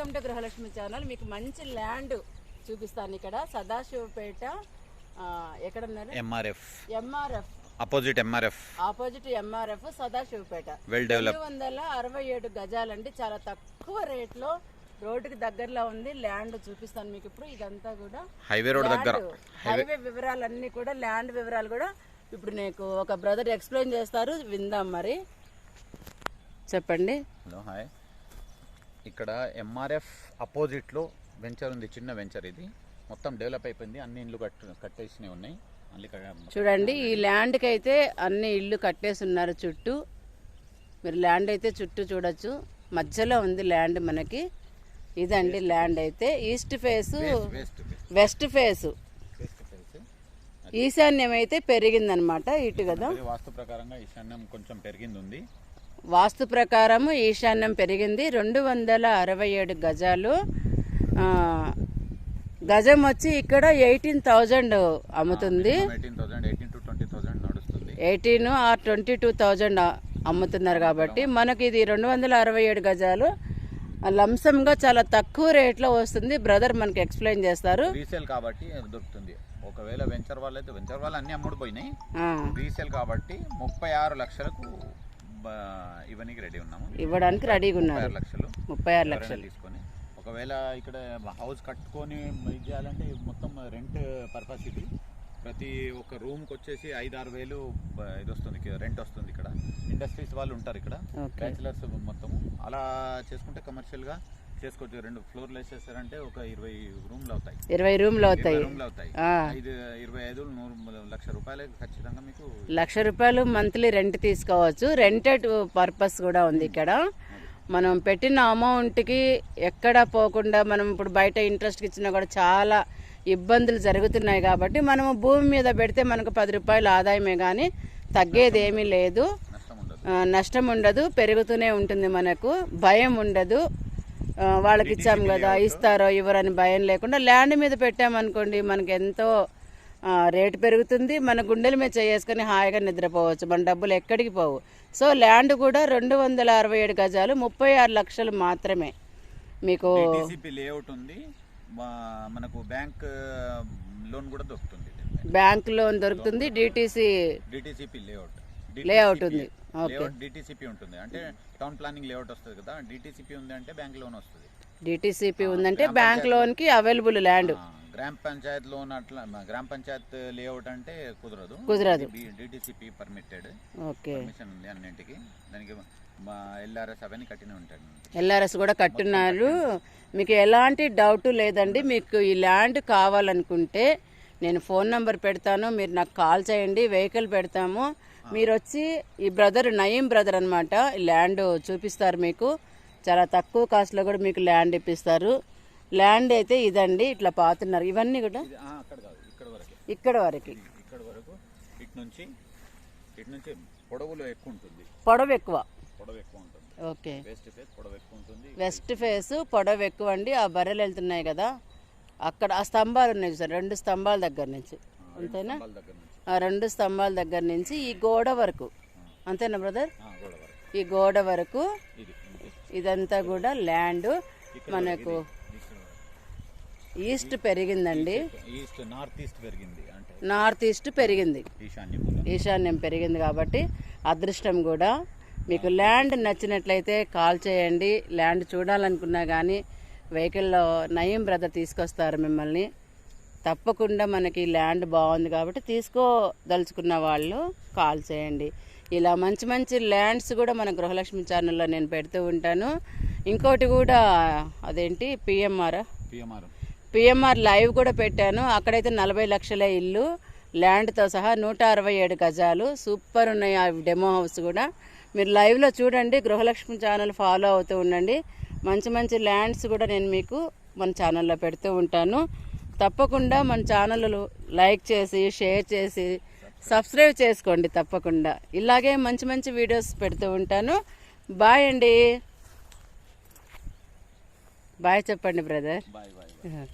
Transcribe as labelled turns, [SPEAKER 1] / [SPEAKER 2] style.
[SPEAKER 1] Welcome to Gruhalakshmi channel. మీకు మంచి land చూపిస్తాను ఇక్కడ. సదాశివపేట ఆ, ఎక్కడున్నారు?
[SPEAKER 2] MRF
[SPEAKER 1] MRF
[SPEAKER 2] opposite MRF
[SPEAKER 1] opposite MRF Sadashivpet.
[SPEAKER 2] Well develop
[SPEAKER 1] రెండు వందల అరవై ఏడు గజాలండి. చాలా తక్కువ రేట్లో రోడ్డుకి దగ్గరలో ఉంది. ల్యాండ్ చూపిస్తాను మీకు ఇప్పుడు. ఇదంతా కూడా
[SPEAKER 2] హైవే రోడ్ దగ్గర.
[SPEAKER 1] హైవే వివరాలన్నీ కూడా ల్యాండ్ వివరాలు కూడా ఇప్పుడు నీకు ఒక బ్రదర్ ఎక్స్ప్లెయిన్ చేస్తారు. విందాం మరి. చెప్పండి.
[SPEAKER 2] హలో హాయ్ ఇక్కడ ఎంఆర్ఎఫ్ అపోజిట్లో వెంచర్ ఉంది చిన్న వెంచర్ ఇది. మొత్తం డెవలప్ అయిపోయింది అన్ని ఇండ్లు కట్టు కట్టేసినవి ఉన్నాయి.
[SPEAKER 1] చూడండి ఈ ల్యాండ్కి అయితే అన్ని ఇల్లు కట్టేసి ఉన్నారు చుట్టూ. మీరు ల్యాండ్ అయితే చుట్టూ చూడొచ్చు. మధ్యలో ఉంది ల్యాండ్ మనకి. ఇదండి ల్యాండ్ అయితే. East face
[SPEAKER 2] west
[SPEAKER 1] face. ఈశాన్యం అయితే పెరిగిందనమాట ఇటు కదా.
[SPEAKER 2] వాస్తు ప్రకారంగా ఈశాన్యం కొంచెం పెరిగింది ఉంది.
[SPEAKER 1] వాస్తు ప్రకారము ఈశాన్యం పెరిగింది. రెండు వందల అరవై ఏడు గజాలు. గజం వచ్చి ఇక్కడ eighteen thousand అమ్ముతుంది.
[SPEAKER 2] Eighteen
[SPEAKER 1] or twenty two thousand అమ్ముతున్నారు కాబట్టి మనకి ఇది రెండు వందల అరవై ఏడు గజాలు. లంసంగా చాలా తక్కువ రేట్లో వస్తుంది. బ్రదర్ మనకి ఎక్స్ప్లెయిన్ చేస్తారు.
[SPEAKER 2] రీసేల్ కాబట్టి దొరుకుతుంది. ఒకవేళ వెంచర్ వాళ్ళు అయితే వెంచర్ వాళ్ళు అన్ని అమ్ముడు పోయినాయి రీసేల్ కాబట్టి ముప్పై ఆరు లక్షలకు ఇవ్వనీకి రెడీ ఉన్నాము.
[SPEAKER 1] ఇవ్వడానికి రెడీగా ఉన్నారు.
[SPEAKER 2] లక్షలు.
[SPEAKER 1] ముప్పై ఆరు లక్షలు.
[SPEAKER 2] తీసుకొని. ఒకవేళ ఇక్కడ హౌస్ కట్టుకొని ఇది చేయాలంటే మొత్తం రెంట్ పర్పస్ ఇది. ప్రతి ఒక్క రూమ్కి వచ్చేసి ఐదు ఆరు వేలు ఇది వస్తుంది రెంట్ వస్తుంది ఇక్కడ. ఇండస్ట్రీస్ వాళ్ళు ఉంటారు ఇక్కడ. బ్యాచిలర్స్ మొత్తము. అలా చేసుకుంటే కమర్షియల్గా చేసుకోవచ్చు రెండు ఫ్లోర్లు వేసేసారంటే ఒక ఇరవై రూమ్లు అవుతాయి.
[SPEAKER 1] ఇరవై రూమ్లు అవుతాయి.
[SPEAKER 2] రూమ్లు అవుతాయి.
[SPEAKER 1] ఆ.
[SPEAKER 2] ఐదు ఇరవై ఐదు నూరు లక్ష రూపాయలు ఖచ్చితంగా మీకు
[SPEAKER 1] లక్ష రూపాయలు మంత్లీ రెంట్ తీసుకోవచ్చు. రెంటెడ్ పర్పస్ కూడా ఉంది ఇక్కడ. మనం పెట్టిన అమౌంట్కి ఎక్కడ పోకుండా మనం ఇప్పుడు బయట ఇంట్రెస్ట్కి ఇచ్చినా కూడా చాలా ఇబ్బందులు జరుగుతున్నాయి కాబట్టి మనము భూమి మీద పెడితే మనకు పది రూపాయల ఆదాయమే కానీ తగ్గేది ఏమీ లేదు
[SPEAKER 2] నష్టం ఉండదు
[SPEAKER 1] పెరుగుతూనే ఉంటుంది మనకు. భయం ఉండదు. వాళ్ళకి ఇచ్చాం కదా ఇస్తారో ఇవ్వరని భయం లేకుండా ల్యాండ్ మీద పెట్టామనుకోండి మనకి ఎంతో రేటు పెరుగుతుంది మన గుండెల మీద చేసుకొని హాయిగా నిద్రపోవచ్చు మన డబ్బులు ఎక్కడికి పోవు. సో ల్యాండ్ కూడా రెండు వందల అరవై ఏడు గజాలు ముప్పై ఆరు లక్షలు మాత్రమే. మీకు
[SPEAKER 2] లేఅవుట్ ఉంది. మనకు బ్యాంక్ లోన్ కూడా దొరుకుతుంది.
[SPEAKER 1] బ్యాంక్ లోన్ దొరుకుతుంది డిటీసీ
[SPEAKER 2] లేఅవుట్
[SPEAKER 1] లేఅవుట్ ఉంది.
[SPEAKER 2] లేఅవుట్ డిటిసిపి ఉంటుంది. అంటే టౌన్ ప్లానింగ్ లేఅవుట్ వస్తుంది కదా డిటిసిపి ఉంది అంటే బ్యాంక్ లోన్ వస్తుంది.
[SPEAKER 1] డిటీసీపీ ఉందంటే బ్యాంక్ లోన్కి అవైలబుల్ ల్యాండ్
[SPEAKER 2] గ్రామ పంచాయత్ లోన్ అట్లా గ్రామ పంచాయత్ లేఅవుట్ అంటే కుదరదు.
[SPEAKER 1] కుదరదు.
[SPEAKER 2] DTCP permitted
[SPEAKER 1] okay.
[SPEAKER 2] పర్మిషన్ ఉంది అన్నింటికి. దానికి ఎల్ఆర్ఎస్ అవన్నీ కట్టిన ఉంటాయి
[SPEAKER 1] ఎల్ఆర్ఎస్ కూడా కట్టున్నారు. మీకు ఎలాంటి డౌట్ లేదండి. మీకు ఈ ల్యాండ్ కావాలనుకుంటే నేను ఫోన్ నంబర్ పెడతాను. మీరు నాకు కాల్ చేయండి. వెహికల్ పెడతాము. మీరు వచ్చి ఈ బ్రదర్ నయీం బ్రదర్ అనమాట ల్యాండ్ చూపిస్తారు మీకు. చాలా తక్కువ కాస్ట్లో కూడా మీకు ల్యాండ్ ఇప్పిస్తారు. ల్యాండ్ అయితే ఇదండి ఇట్లా పాతున్నారు. ఇవన్నీ కూడా?
[SPEAKER 2] ఇక్కడ వరకే.
[SPEAKER 1] పొడవు ఎక్కువ. ఓకే.
[SPEAKER 2] వేస్ట్ ఫేస్ పొడవు ఎక్కువ ఉంటుంది.
[SPEAKER 1] వెస్ట్ ఫేస్ పొడవు ఎక్కువ అండి. ఆ బర్రెలు వెళ్తున్నాయి కదా. అక్కడ ఆ స్తంభాలు ఉన్నాయి సార్ రెండు స్తంభాల దగ్గర నుంచి. అంతేనా? ఆ రెండు స్తంభాల దగ్గర నుంచి ఈ గోడ వరకు. అంతేనా బ్రదర్ ఈ గోడ వరకు
[SPEAKER 2] ఇది ఇది.
[SPEAKER 1] ఇదంతా కూడా ల్యాండ్ మనకు. ఈస్ట్ పెరిగిందండి.
[SPEAKER 2] నార్త్ ఈస్ట్ పెరిగింది.
[SPEAKER 1] ఈశాన్యం పెరిగింది కాబట్టి అదృష్టం కూడా. మీకు ల్యాండ్ నచ్చినట్లయితే కాల్ చేయండి. ల్యాండ్ చూడాలనుకున్నా కానీ వెహికల్లో నయీం బ్రదర్ తీసుకొస్తారు మిమ్మల్ని. తప్పకుండా మనకి ల్యాండ్ బాగుంది కాబట్టి తీసుకోదలుచుకున్న వాళ్ళు కాల్ చేయండి. ఇలా మంచి మంచి ల్యాండ్స్ కూడా మన గృహలక్ష్మి ఛానల్లో నేను పెడుతూ ఉంటాను. ఇంకోటి కూడా అదేంటి? PMR
[SPEAKER 2] PMR.
[SPEAKER 1] పిఎంఆర్ లైవ్ కూడా పెట్టాను. అక్కడైతే నలభై లక్షల ఇల్లు ల్యాండ్తో సహా నూట అరవై ఏడు గజాలు. సూపర్ ఉన్నాయి ఆ డెమో హౌస్ కూడా. మీరు లైవ్లో చూడండి గృహలక్ష్మి ఛానల్ ఫాలో అవుతూ ఉండండి. మంచి మంచి ల్యాండ్స్ కూడా నేను మీకు మన ఛానల్లో పెడుతూ ఉంటాను. తప్పకుండా మన ఛానల్ లైక్ చేసి షేర్ చేసి సబ్స్క్రైబ్ చేసుకోండి తప్పకుండా. ఇలాగే మంచి మంచి వీడియోస్ పెడుతూ ఉంటాను. బాయ్ అండి. బాయ్ చెప్పండి బ్రదర్.
[SPEAKER 2] Bye bye